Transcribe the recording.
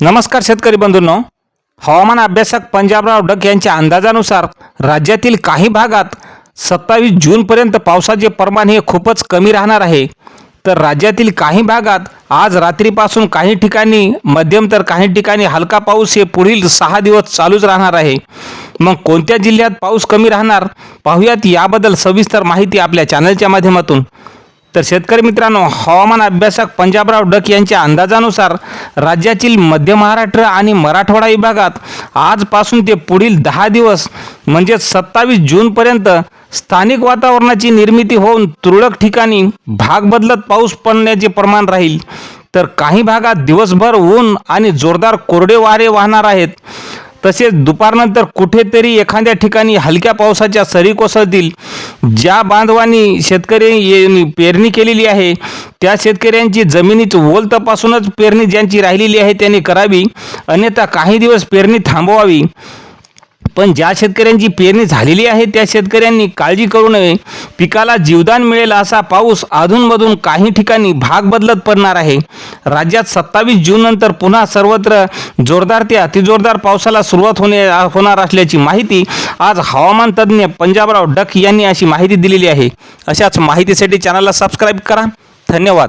नमस्कार शेतकरी बंधूंनो. हवामान अभ्यासक पंजाबराव डक यांच्या अंदाजानुसार राज्यातील काही भागात सत्तावीस जूनपर्यंत पावसाचे प्रमाण हे खूपच कमी राहणार आहे. तर राज्यातील काही भागात आज रात्रीपासून काही ठिकाणी मध्यम तर काही ठिकाणी हलका पाऊस हे पुढील सहा दिवस चालूच राहणार आहे. मग कोणत्या जिल्ह्यात पाऊस कमी राहणार? पाहूयात याबद्दल सविस्तर माहिती आपल्या चॅनलच्या माध्यमातून. तर शेतकरी मित्रांनो हवामान अभ्यासक पंजाबराव डक यांच्या अंदाजानुसार राज्यातील मध्य महाराष्ट्र आणि मराठवाडा विभागात आजपासून ते पुढील दहा दिवस म्हणजे सत्तावीस जूनपर्यंत स्थानिक वातावरणाची निर्मिती होऊन तुरळक ठिकाणी भाग बदलत पाऊस पडण्याचे प्रमाण राहील. तर काही भागात दिवसभर ऊन आणि जोरदार कोरडे वारे वाहणार आहेत. तसेच दुपारनंतर कुठेतरी एखाद्या ठिकाणी हलक्या पावसाच्या सरी कोसळतील. ज्या बांधवांनी शेतकरी पेरणी केलेली आहे त्या शेतकऱ्यांची जमिनीच ओल तपासूनच पेरणी ज्यांची राहिलेली आहे त्यांनी करावी. अन्यथा काही दिवस पेरणी थांबवावी. पण ज्या शेतकऱ्यांची पेरणी झालेली आहे त्या शेतकऱ्यांनी काळजी करू नये. पिकाला जीवदान मिळेल असा पाऊस अधूनमधून काही ठिकाणी भाग बदलत पडणार आहे. राज्यात सत्तावीस जून नंतर पुन्हा सर्वत्र जोरदार ते अतिजोरदार पावसाला सुरुवात होणे होणार असल्याची माहिती आज हवामान तज्ज्ञ पंजाबराव डक यांनी अशी माहिती दिलेली आहे. अशाच माहितीसाठी चॅनलला सबस्क्राईब करा. धन्यवाद.